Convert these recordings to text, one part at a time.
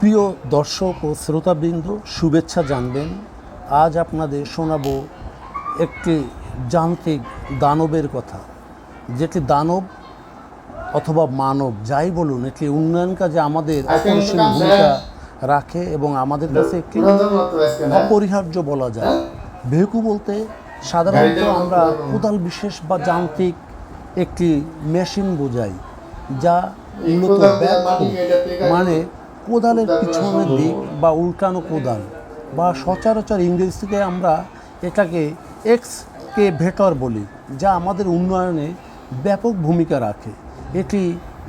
প্রিয় দর্শক ও শ্রোতাবৃন্দ শুভেচ্ছা জানবেন। আজ আপনাদের শোনাবো একটি যান্ত্রিক দানবের কথা। যেটি দানব অথবা মানব যাই বলুন একটি উন্নয়ন কাজে আমাদের অপরিসীম ভূমিকা রাখে এবং আমাদের কাছে একটি অপরিহার্য বলা যায়। ভেকু বলতে সাধারণত আমরা কোদাল বিশেষ বা যান্ত্রিক একটি মেশিন বোঝাই যা মূলত মানে কোদালের পিছনের দিক বা উল্টানো কোদাল বা সচরাচর ইংরেজি থেকে আমরা এটাকে এক্স কে ভেটর বলি যা আমাদের উন্নয়নে ব্যাপক ভূমিকা রাখে। এটি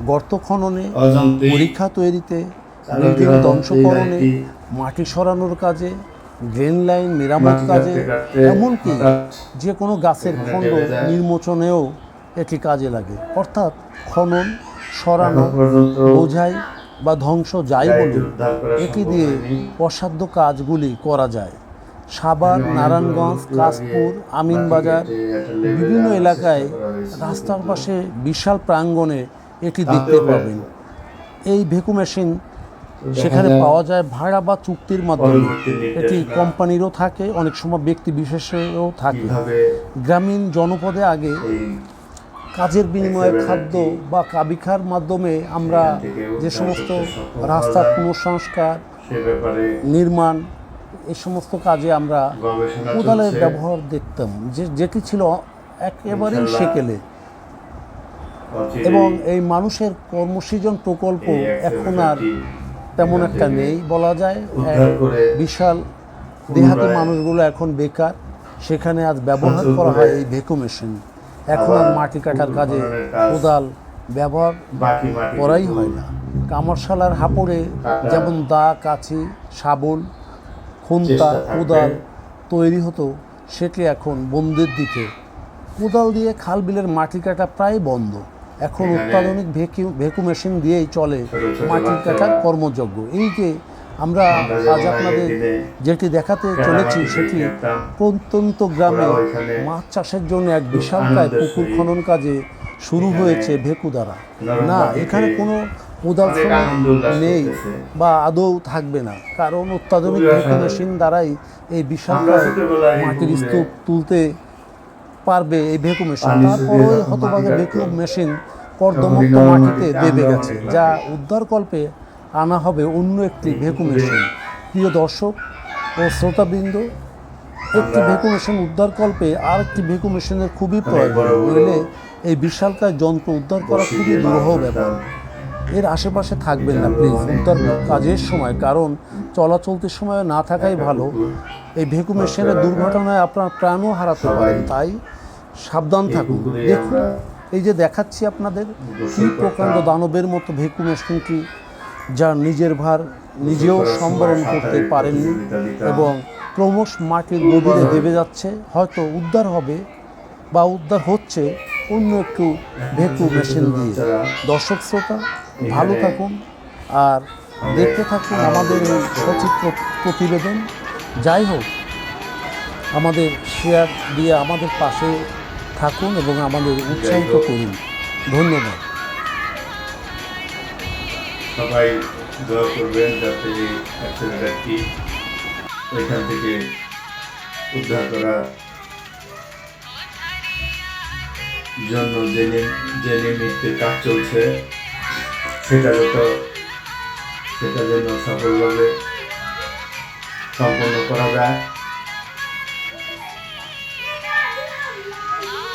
গর্ত খননে পরীক্ষা তৈরিতে বিল্ডিং ধ্বংসকরণে মাটি সরানোর কাজে ড্রেন লাইন মেরামত কাজে এমনকি যে কোনো গাছের খণ্ড নির্মোচনেও এটি কাজে লাগে। অর্থাৎ খনন সরানো বোঝাই বা ধ্বংস যাই বলুন এটি দিয়ে অসাধ্য কাজগুলি করা যায়। সাভার নারায়ণগঞ্জ কাশপুর আমিনবাজার বিভিন্ন এলাকায় রাস্তার পাশে বিশাল প্রাঙ্গণে এটি দেখতে পাবেন। এই ভেকু মেশিন সেখানে পাওয়া যায় ভাড়া বা চুক্তির মাধ্যমে। এটি কোম্পানিরও থাকে অনেক সময় ব্যক্তি বিশেষেও থাকে। গ্রামীণ জনপদে আগে কাজের বিনিময়ে খাদ্য বা কাবিখার মাধ্যমে আমরা যে সমস্ত রাস্তার পুনঃসংস্কার নির্মাণ এই সমস্ত কাজে আমরা কোদালের ব্যবহার দেখতাম। যে যেটি ছিল একেবারেই সেকেলে। এবং এই মানুষের কর্মসৃজন প্রকল্প এখন আর তেমন একটা নেই বলা যায়। এক বিশাল দেহাতি মানুষগুলো এখন বেকার। সেখানে আজ ব্যবহার করা হয় এই ভেকু মেশিন। এখন মাটি কাটার কাজে কোদাল ব্যবহার করাই হয় না। কামারশালার হাপড়ে যেমন দা কাছি শাবল খুন্তা কোদাল তৈরি হতো সেটি এখন বন্ধের দিকে। কোদাল দিয়ে খাল বিলের মাটি কাটা প্রায় বন্ধ। এখন অত্যাধুনিক ভেকু ভেকু মেশিন দিয়েই চলে মাটি কাটার কর্মযজ্ঞ। এই যে আমরা আজ আপনাদের যেটি দেখাতে চলেছি সেটি প্রত্যন্ত গ্রামে মাছ চাষের জন্য এক বিশালকায় আনন্দের পুকুর খনন কাজে শুরু হয়েছে ভেকু দ্বারা না এখানে কোনো উল্লাস নেই বা আদৌ থাকবে না। কারণ অত্যাধুনিক ভেকু মেশিন দ্বারাই এই বিশাল মাটির স্তূপ তুলতে পারবে এই ভেকু মেশিন। তারপরে হতভাগে ভেকু মেশিন কর্দমুক্ত মাটিতে দেবে গেছে যা লাগে। আনা হবে অন্য একটি ভেকু পুকুরে মেশিন। প্রিয় দর্শক ও শ্রোতাবৃন্দ একটি আমরা ভেকু মেশিন উদ্ধার কল্পে আর একটি ভেকু মেশিনের খুবই প্রয়োজন। নইলে এই বিশালকায় যন্ত্র উদ্ধার করা খুবই দুরূহ ব্যাপার। এর আশেপাশে থাকবেন না প্লিজ। উদ্ধার কাজের সময় কারণ চলাচলতির সময় না থাকাই ভালো। এই ভেকু মেশিনের দুর্ঘটনায় আপনার প্রাণও হারাতে পারেন তাই সাবধান থাকুন। দেখুন এই যে দেখাচ্ছি আপনাদের কি প্রকাণ্ড দানবের মতো ভেকু মেশিনটি। যা নিজের ভার নিজেও সম্বরণ করতে পারেননি এবং ক্রমশ মাটির গভীরে দেবে যাচ্ছে। হয়তো উদ্ধার হবে বা উদ্ধার হচ্ছে অন্য একটু ভেকু মেশিন দিয়ে। দর্শক শ্রোতা ভালো থাকুন আর দেখতে থাকুন আমাদের এই সচিত্র প্রতিবেদন। যাই হোক আমাদের শেয়ার দিয়ে আমাদের পাশে থাকুন এবং আমাদের উৎসাহিত করুন। ধন্যবাদ। সবাই দোয়া করবেন যাতে এই অ্যাক্সিডেন্টটি ওইখান থেকে উদ্ধার করা জন্য যে যে নিমিত্তে কাজ চলছে। সেটা যত, সেটা যেন সফলভাবে সম্পন্ন করা যায়।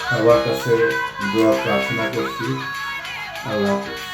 সবার কাছে দোয়া প্রার্থনা করছি। আল্লাহ হাফেজ।